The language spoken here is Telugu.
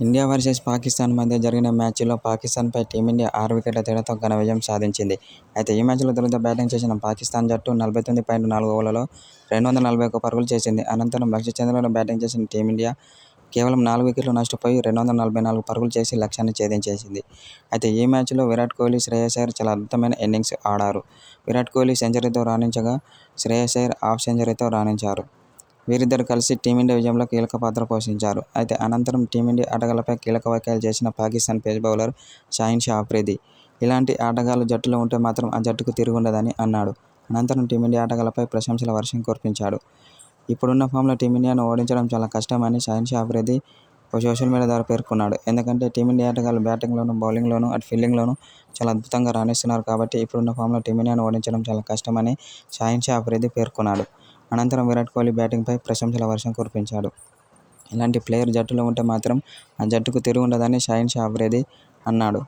ఇండియా వర్సెస్ పాకిస్తాన్ మధ్య జరిగిన మ్యాచ్లో పాకిస్తాన్పై టీమిండియా ఆరు వికెట్ల తేడాతో ఘన విజయం సాధించింది. అయితే ఈ మ్యాచ్లో తొలుత బ్యాటింగ్ చేసిన పాకిస్తాన్ జట్టు నలభై తొమ్మిది పాయింట్ నాలుగు ఓవర్లలో రెండు వందల నలభై ఒక్క పరుగులు చేసింది. అనంతరం లక్ష్య చంద్రలో బ్యాటింగ్ చేసిన టీమిండియా కేవలం నాలుగు వికెట్లు నష్టపోయి రెండు వందల నలభై నాలుగు పరుగులు చేసి లక్ష్యాన్ని ఛేదించేసింది. అయితే ఈ మ్యాచ్లో విరాట్ కోహ్లీ, శ్రేయస్ అయ్యర్ చాలా అద్భుతమైన ఇన్నింగ్స్ ఆడారు. విరాట్ కోహ్లీ సెంచరీతో రాణించగా శ్రేయస్ అయ్యర్ హాఫ్ సెంచరీతో రాణించారు. వీరిద్దరూ కలిసి టీమిండియా విజయంలో కీలక పాత్ర పోషించారు. అయితే అనంతరం టీమిండియా ఆటగాళ్ళపై కీలక వ్యాఖ్యలు చేసిన పాకిస్తాన్ పేస్ బౌలర్ షాహీన్ షా అఫ్రిది. ఇలాంటి ఆటగాళ్ళు జట్టులో ఉంటే మాత్రం ఆ జట్టుకు తిరుగుండదని అన్నాడు. అనంతరం టీమిండియా ఆటగాళ్ళపై ప్రశంసల వర్షం కురిపించాడు. ఇప్పుడున్న ఫామ్లో టీమిండియాను ఓడించడం చాలా కష్టమని షాహీన్ షా అఫ్రిది ఓ సోషల్ మీడియా ద్వారా పేర్కొన్నాడు. ఎందుకంటే టీమిండియా ఆటగాళ్ళు బ్యాటింగ్లోనూ, బౌలింగ్లోనూ, అటు ఫీల్డింగ్లోనూ చాలా అద్భుతంగా రాణిస్తున్నారు కాబట్టి ఇప్పుడున్న ఫామ్లో టీమిండియాను ఓడించడం చాలా కష్టమని షాహీన్ షా అఫ్రిది పేర్కొన్నాడు. అనంతరం విరాట్ కోహ్లీ బ్యాటింగ్పై ప్రశంసల వర్షం కురిపించాడు. ఇలాంటి ప్లేయర్ జట్టులో ఉంటే మాత్రం ఆ జట్టుకు తిరుగుండదని షాహీన్ షా అఫ్రిది అన్నాడు.